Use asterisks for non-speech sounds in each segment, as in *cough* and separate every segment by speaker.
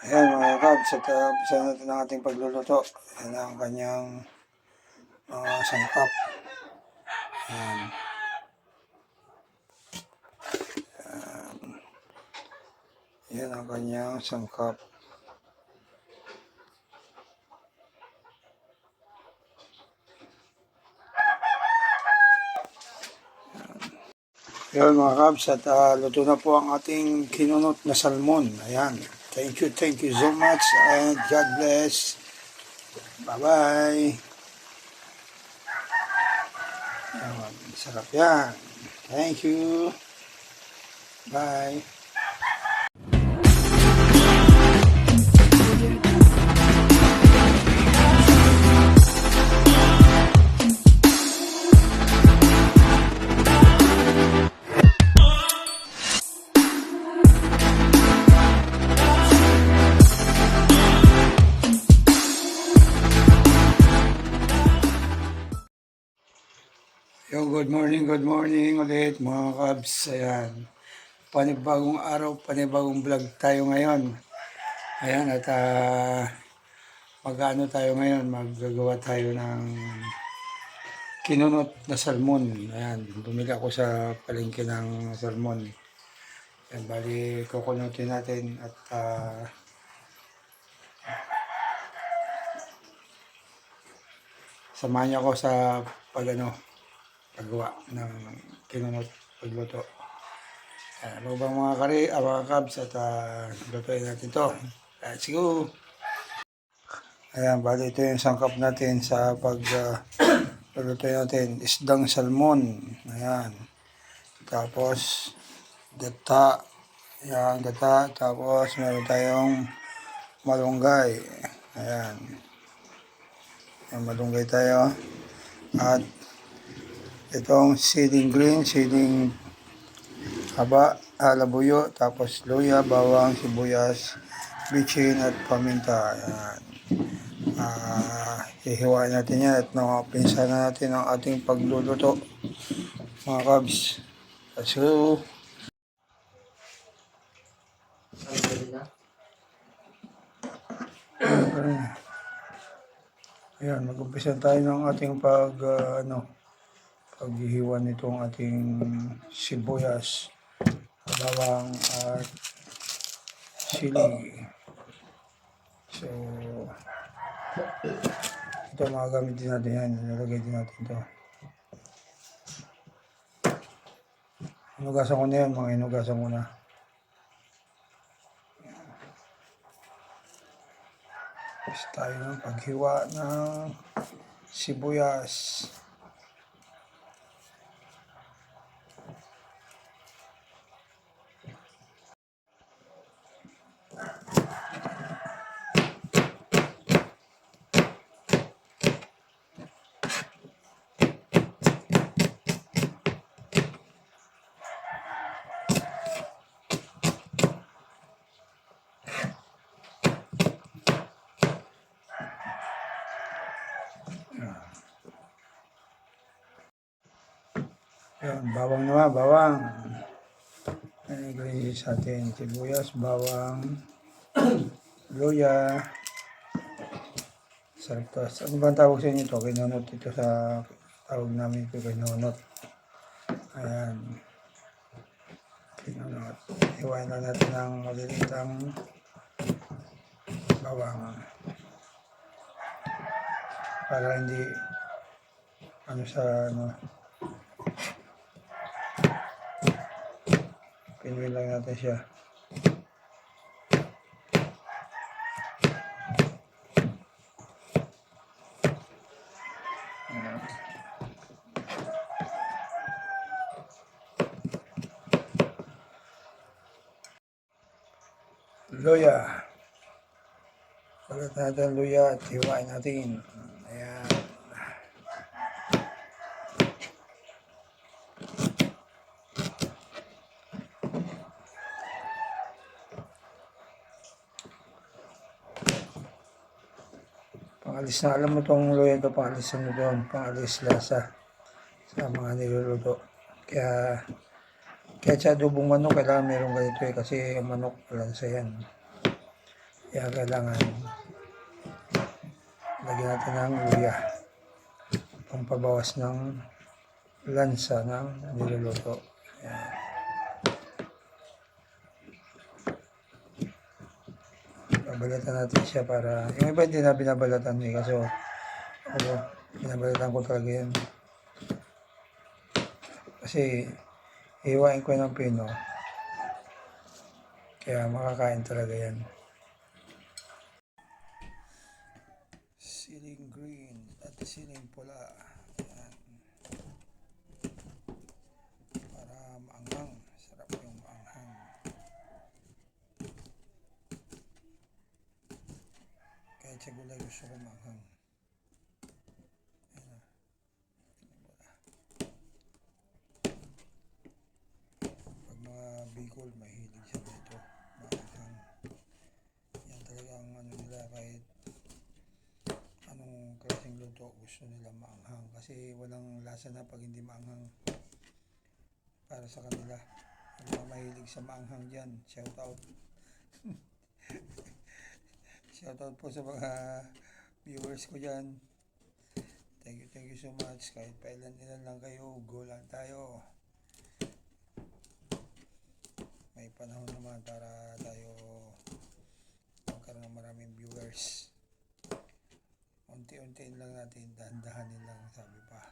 Speaker 1: Ayan mga kabs, at uh, umpisa natin ang ating pagluluto. Ayan ang kanyang mga sangkap. Ayan. Ayan. Ayan ang kanyang sangkap. Ayan mga kabs, at uh, luto na po ang ating kinunot na salmon. Ayan. Thank you, thank you so much, and God bless. Bye-bye. Ayan, sarap yan. Thank you. Bye. Morning, good morning ulit mga kabs. Ayan. Panibagong araw, panibagong vlog tayo ngayon. Ayan, at uh, mag-ano tayo ngayon, maggagawa tayo ng kinunot na salmon. Ayan, bumili ako sa palengke ng salmon. Ayan, bali, kukunutin natin at uh, samahan niyo ako sa pag ano, paggawa ng kinunot pagluto. Ano ba mga kari, ah, mga kabs at uh, lutuin natin to. Let's go! Ayan, bali ito yung sangkap natin sa pag uh, natin. Isdang salmon. Ayan. Tapos, gata. Ayan, gata. Tapos, meron tayong malunggay. Ayan. Ayan, malunggay tayo. At itong seeding green, seeding haba, alabuyo, tapos luya, bawang, sibuyas, bitchin at paminta. Ayan. Ah, hihiwain natin yan at nakapinsa na natin ang ating pagluluto. Mga kabs. So, Ayan, mag-umpisa tayo ng ating pag, ah, ano, paghihiwa nitong ating sibuyas, bawang at sili. So, ito mga gamit din natin yan. Nilagay din natin ito. Inugasan ko na yan, mga inugasan ko na. Tapos tayo ng paghiwa ng sibuyas. Yan, bawang naman, bawang. Nilagay sa atin sibuyas, bawang, *clears throat* luya. Sarap to. Ano ba ang tawag sa inyo ito? Kinunot ito sa tawag namin ito kinunot. Ayan. Kinunot. Iwain na natin ng malilitang bawang. Para hindi ano sa ano Pinuin lang natin siya. Luya. Salat natin luya at hiwain natin. Ayan. Pangalis na alam mo itong luya ito, pangalis ano doon, pangalis lasa sa mga niluluto. Kaya, kaya sa adobong manok, kailangan meron ganito eh, kasi ang manok, lansa yan. Kaya kailangan lagyan natin ng luya. Pampabawas ng lansa ng niluluto. Ayan. Babalatan natin siya para, yung iba hindi na binabalatan eh, kasi ako, binabalatan ko talaga yan. Kasi, iwain ko ng pino. Kaya makakain talaga yan. Siling green at siling pula. Ayan. Para maanghang. Sarap yung maanghang. Kahit sa gulay gusto ko. Pula. Pag mga Bicol, mahilig siya dito. Maanghang. Yan talaga ang ano nila kahit anong klaseng luto gusto nila maanghang kasi walang lasa na pag hindi maanghang para sa kanila mga mahilig sa maanghang dyan shout out shout out po sa mga viewers ko dyan thank you thank you so much kahit pailan ilan lang kayo go lang tayo may panahon naman para tayo magkaroon ng maraming viewers unti-untiin lang natin, dahan-dahanin lang, sabi pa.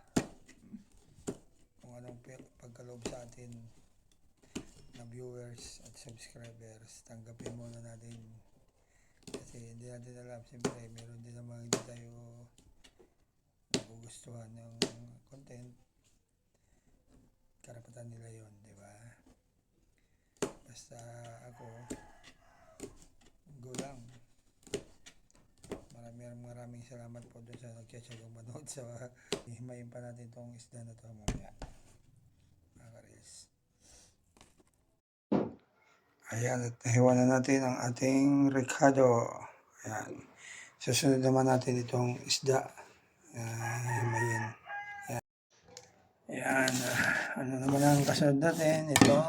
Speaker 1: Kung anong pagkaloob sa atin na viewers at subscribers, tanggapin muna natin. Hindi natin alam, siyempre, meron din naman hindi tayo nagugustuhan ng content. Karapatan nila yon di ba? Basta ako, go lang maraming maraming salamat po doon sa nagtsatsagang manood sa *laughs* himayin pa natin tong isda na to mamaya mga karis ayan at nahiwa na natin ang ating ricado ayan susunod naman natin itong isda. Uh, himayin ayan, ayan ah, ano naman ang kasunod natin? Itong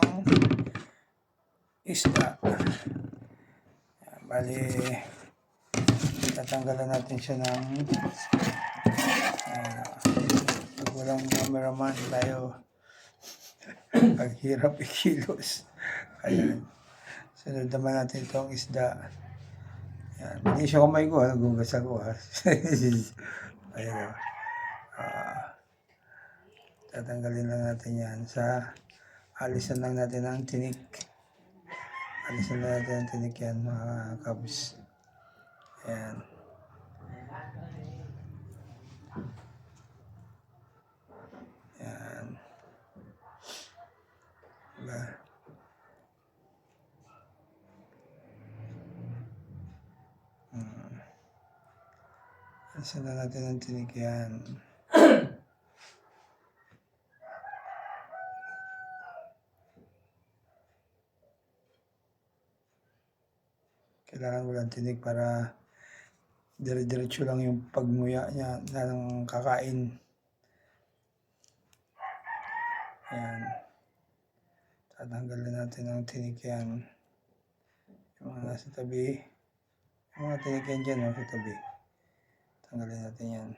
Speaker 1: isda. Ayan, bali tatanggalan natin siya ng uh, pag walang cameraman tayo ang hirap ikilos. Ayan. Sunod naman natin itong isda ayan hindi siya kumay ko nagugas ako *laughs* ha ayan Ah, tatanggalin lang natin yan sa alisan lang natin ang tinik. Alisan lang natin ang tinik yan mga kabs. Ayan. Ayan. Diba? Alisan na natin ang tinik yan. *clears throat* Kailangan walang tinik para dire-diretso lang yung pagmuya niya na ng kakain. Ayan. Tatanggalin natin ang tinik yan. Yung mga nasa tabi. Yung mga tinik yan dyan, no, sa tabi. Tanggalin natin yan.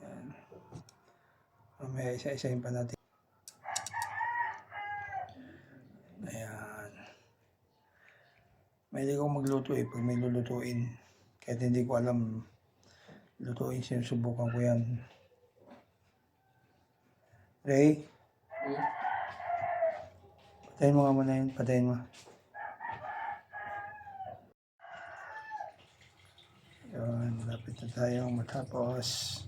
Speaker 1: Ayan. Mamaya isa-isahin pa natin. Ayan. Mahilig akong magluto eh, pag may lulutuin. Kahit hindi ko alam lutuin, sinusubukan ko yan. Ray? Patayin mo nga muna yun, patayin mo. Yun, malapit na tayong matapos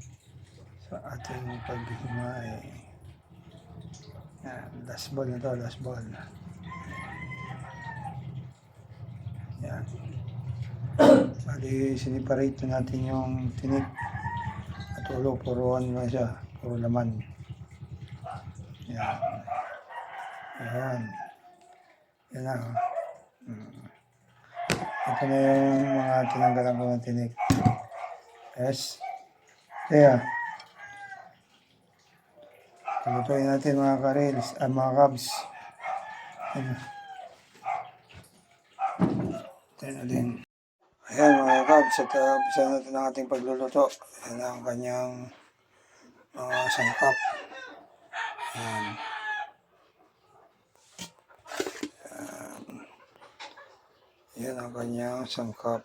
Speaker 1: sa ating paghihimay. Yan, last ball na to, last ball. Yan. *coughs* Bali, siniparate na natin yung tinik at ulo. Puro ano lang siya. Puro laman. Yan. Yan. Yan na. oh. Mm. Ito na yung mga tinanggalan ko ng tinik. Yes. Kaya. Tutuloy natin mga karels, ah, mga kabs. Yan. Tayo na din. Ayan mga kabs, at uh, umpisa natin ang ating pagluluto. Ayan ang kanyang mga sangkap. Ayan. Ayan. Ayan ang kanyang sangkap.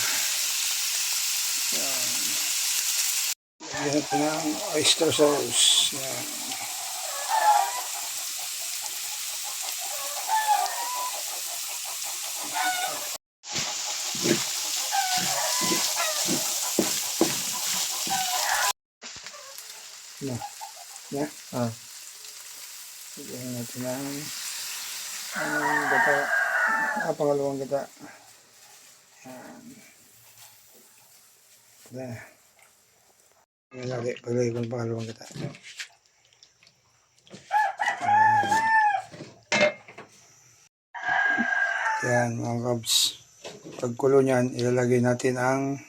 Speaker 1: Natin ng oyster sauce. Yan. Na. Na.
Speaker 2: Ah.
Speaker 1: Lagyan natin ng ang gata. Ah, pangalawang gata. Yan. Na. Lagi. Paglagay ko ng pangalawang gata. Yan mga kabs. Pagkulo niyan, ilalagay natin ang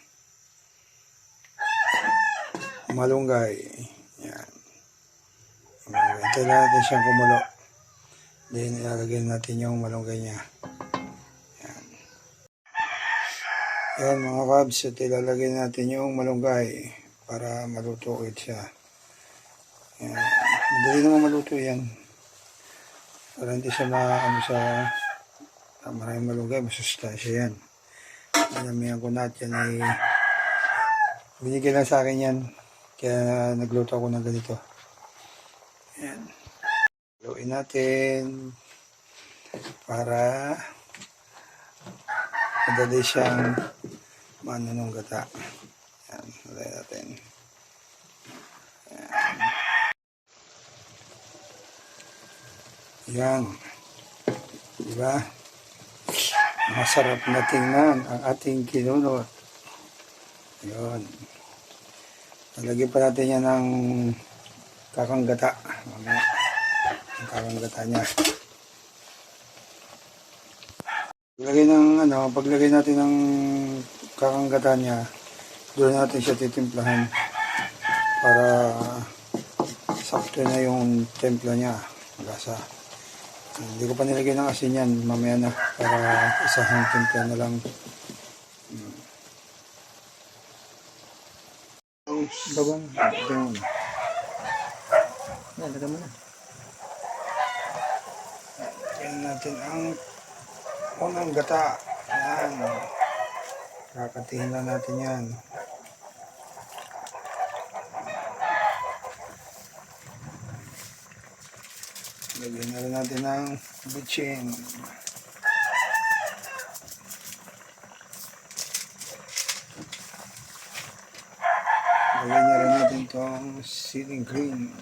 Speaker 1: malunggay. Yan. Hintay natin siyang kumulo. Then ilalagay natin yung malunggay niya. Yan. Yan mga kabs. At ilalagay natin yung malunggay para maluto ulit siya. Yan. Madali naman maluto yan. Para hindi siya maano sa Ah, maraming malunggay, masustansya yan. Pinamihan ko natin ay binigyan lang sa akin yan. Kaya nagluto ako ng ganito. Yan. Haluin natin para madali siyang maano ng gata. Yan, halay natin. Yan. Yan. Diba? Masarap na tingnan ang ating kinunot. Yun. Lalagyan pa natin yan ng kakanggata. Mamaya. Ang kakanggata niya. Paglagay ng ano, paglagay natin ng kakanggata niya, doon natin siya titimplahan para sakto na yung templa niya. Magasa. Hindi ko pa nilagay ng asin yan. Mamaya na. Para isahang timpla na lang. Ang bawang. Doon.
Speaker 2: Yan, lagyan mo na.
Speaker 1: Yan natin ang unang gata. Yan. Kakatihin na natin yan. Lagyan na rin natin ng bitchin. Lagyan na rin natin itong ceiling green.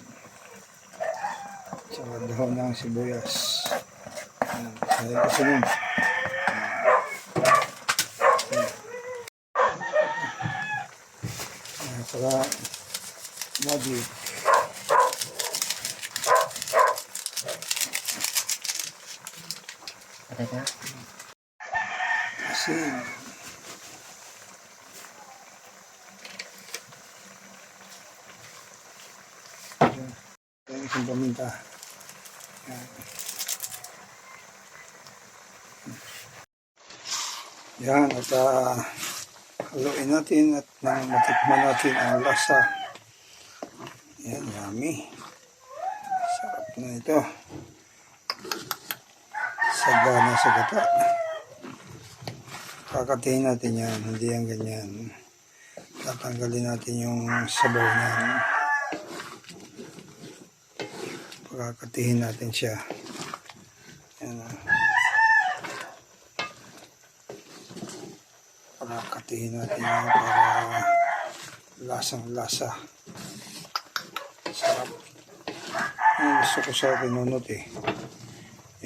Speaker 1: Tsaka dahon ng sibuyas. Ayan, Dahil kasi nun. Ayan, Tsaka magic.
Speaker 2: Patay ka.
Speaker 1: Asin. Ayan. Isang. Yan, at uh, haluin natin at nang matikman natin ang lasa. Yan, yummy. Sarap na ito. Sagana sa gata. Kakatihin natin yan, hindi yan ganyan. Tatanggalin natin yung sabaw niyan. Pagkakatihin natin siya. Yan. ah. Pagkakatihin natin yan para lasang lasa. Sarap. Yan, gusto ko sa pinunot eh.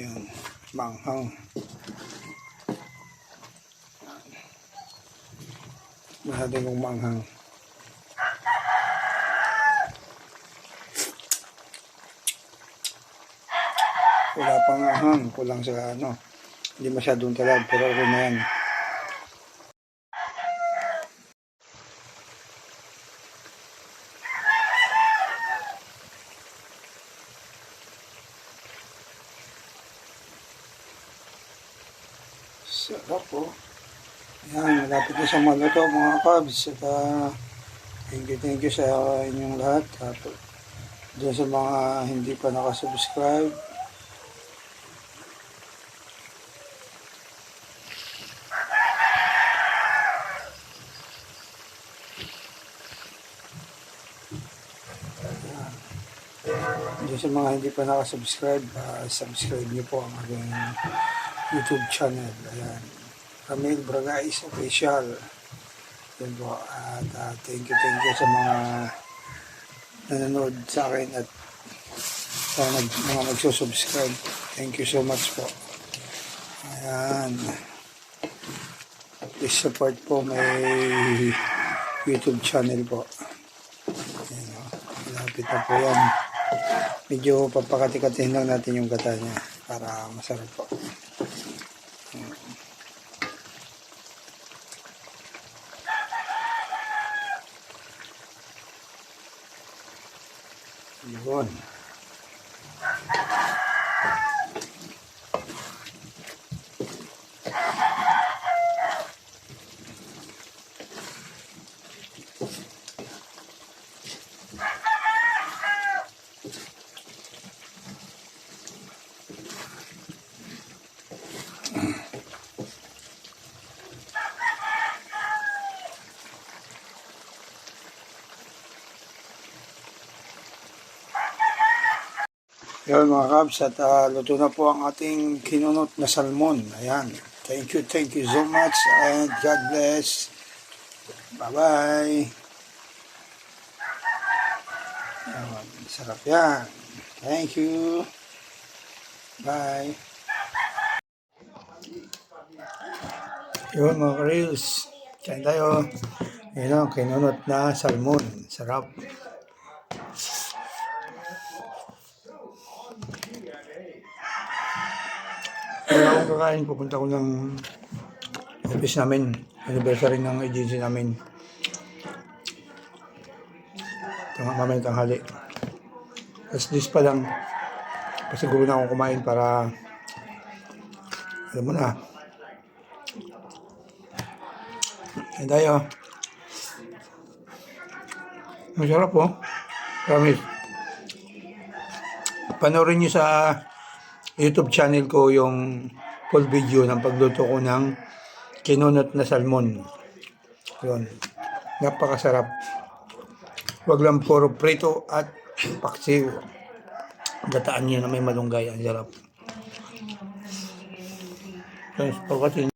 Speaker 1: Yan, manghang. Masyadong kong manghang. Wala pang ahang, kulang sa ano. Hindi masyadong talab, pero okay na yan. Sarap po. Yan, malapit na sa maluto mga kabs. At ah, thank you, thank you sa inyong lahat. At doon sa mga hindi pa nakasubscribe, Diyan sa mga hindi pa nakasubscribe, ah, subscribe niyo po ang aking YouTube channel. Ayan. Camille Bragais Official. Yan po. At ah, thank you, thank you sa mga nanonood sa akin at sa nag, mga nagsusubscribe. Thank you so much po. Ayan. Please support po my YouTube channel po. Ayan o. Malapit na po yan. Medyo papakati-katihin lang natin yung gata niya para masarap po. Yun. Yun mga kabs at ah, luto na po ang ating kinunot na salmon. Ayan. Thank you, thank you so much and God bless. Bye-bye. Ayan, sarap yan. Thank you. Bye. Yun mga ka-reels. Kain tayo. Yun ang kinunot na salmon. Sarap. Kaya akong kakain, pupunta ko ng office namin, anniversary ng agency namin. Tama, mamaya tanghali. Tapos this pa lang, pasiguro na akong kumain para, alam mo na, Ayan tayo. Masarap po. Promise. Panoorin nyo sa YouTube channel ko yung full video ng pagluto ko ng kinunot na salmon. Yun. Napakasarap. Huwag lang puro prito at paksiw. Gataan nyo na may malunggay. Ang sarap. Thanks for watching.